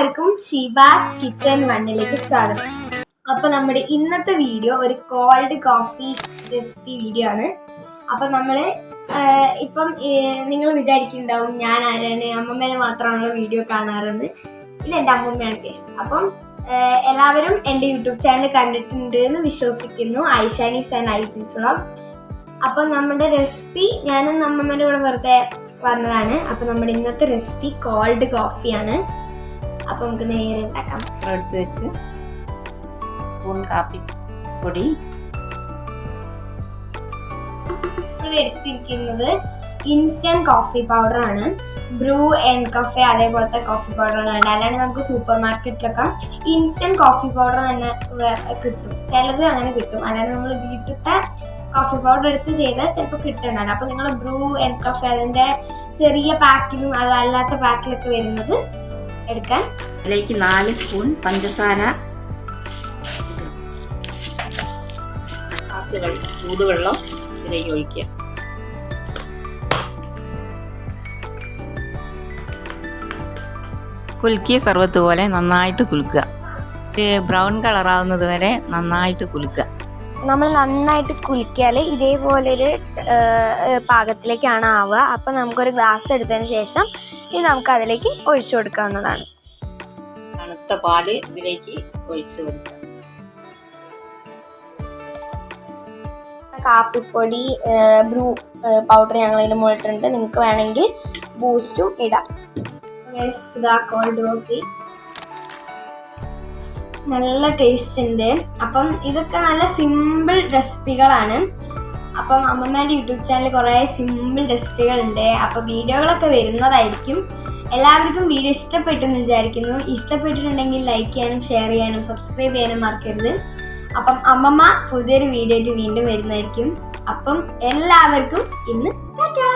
എല്ലാവർക്കും ഷിബാസ് കിച്ചൺ വണ്ണിലേക്ക് സ്വാഗതം. അപ്പൊ നമ്മുടെ ഇന്നത്തെ വീഡിയോ ഒരു കോൾഡ് കോഫി റെസിപ്പി വീഡിയോ ആണ്. അപ്പൊ നമ്മൾ ഇപ്പം നിങ്ങൾ വിചാരിക്കുന്നുണ്ടാവും ഞാൻ ആരാണ് അമ്മമ്മേനെ മാത്രമാണല്ലോ വീഡിയോ കാണാറെന്ന് ഇത് എന്റെ അമ്മമ്മയാണ് കേസ് അപ്പം എല്ലാവരും എന്റെ യൂട്യൂബ് ചാനൽ കണ്ടിട്ടുണ്ട് എന്ന് വിശ്വസിക്കുന്നു. ഐഷാനി സാൻ ഐ തിൻസുളം അപ്പം നമ്മുടെ റെസിപ്പി ഞാനും അമ്മമ്മേന്റെ കൂടെ വെറുതെ പറഞ്ഞതാണ്. അപ്പൊ നമ്മുടെ ഇന്നത്തെ റെസിപ്പി കോൾഡ് കോഫിയാണ് അപ്പൊ നമുക്ക് നേരെ ഉണ്ടാക്കാം. എടുത്ത് വെച്ച് സ്പൂൺ കാപ്പി പൊടി. എടുത്തിരിക്കുന്നത് ഇൻസ്റ്റന്റ് കോഫി പൗഡർ ആണ്. ബ്രൂ ആൻഡ് കഫേ അതേപോലത്തെ കോഫി പൗഡർ ആണ് അല്ലാണ്ട് നമുക്ക് സൂപ്പർ മാർക്കറ്റിലൊക്കെ ഇൻസ്റ്റന്റ് കോഫി പൗഡർ തന്നെ കിട്ടും. ചിലത് അങ്ങനെ കിട്ടും. അല്ലാണ്ട് നമ്മൾ വീട്ടിലത്തെ കോഫി പൗഡർ എടുത്ത് ചെയ്താൽ ചിലപ്പോൾ കിട്ടണ്ടാണ് അപ്പൊ നിങ്ങൾ ബ്രൂ ആൻഡ് കഫേ അതിന്റെ ചെറിയ പാക്കിലും അതല്ലാത്ത പാക്കിലൊക്കെ വരുന്നത് എടുക്കാൻ. അതിലേക്ക് നാല് സ്പൂൺ പഞ്ചസാര. ചൂടുവെള്ളം ഇതിലേക്ക് ഒഴിക്കുക. കുലുക്കിയ സർവത്ത് പോലെ നന്നായിട്ട് കുലുക്കുക. ബ്രൗൺ കളറാവുന്നത് വരെ നന്നായിട്ട് കുലുക്കുക. നമ്മൾ നന്നായിട്ട് കുലിക്കാൽ ഇതേപോലൊരു പാകത്തിലേക്കാണ് ആവുക. അപ്പം നമുക്കൊരു ഗ്ലാസ് എടുത്തതിന് ശേഷം ഇത് നമുക്ക് അതിലേക്ക് ഒഴിച്ചു കൊടുക്കാവുന്നതാണ്. തണുത്ത പാൽ ഇതിലേക്ക് ഒഴിച്ച് കൊടുക്കുക. കാപ്പിപ്പൊടി ബ്രൂ പൗഡർ ഞങ്ങൾ ഇതിന് മുകളിട്ടുണ്ട് നിങ്ങൾക്ക് വേണമെങ്കിൽ ബൂസ്റ്റും ഇടാം. കോൾഡ് കോഫി നല്ല ടേസ്റ്റ് ഉണ്ട് അപ്പം ഇതൊക്കെ നല്ല സിമ്പിൾ റെസിപ്പികളാണ് അപ്പം അമ്മമ്മേന്റെ യൂട്യൂബ് ചാനൽ കുറേ സിമ്പിൾ റെസിപ്പികളുണ്ട് അപ്പം അപ്പോൾ വീഡിയോകളൊക്കെ വരുന്നതായിരിക്കും. എല്ലാവർക്കും വീഡിയോ ഇഷ്ടപ്പെട്ടെന്ന് വിചാരിക്കുന്നു. ഇഷ്ടപ്പെട്ടിട്ടുണ്ടെങ്കിൽ ലൈക്ക് ചെയ്യാനും ഷെയർ ചെയ്യാനും സബ്സ്ക്രൈബ് ചെയ്യാനും മറക്കരുത്. അപ്പം അമ്മമ്മ പുതിയൊരു വീഡിയോ ആയിട്ട് വീണ്ടും വരുന്നതായിരിക്കും. അപ്പം എല്ലാവർക്കും ഇന്ന് ടാറ്റാ!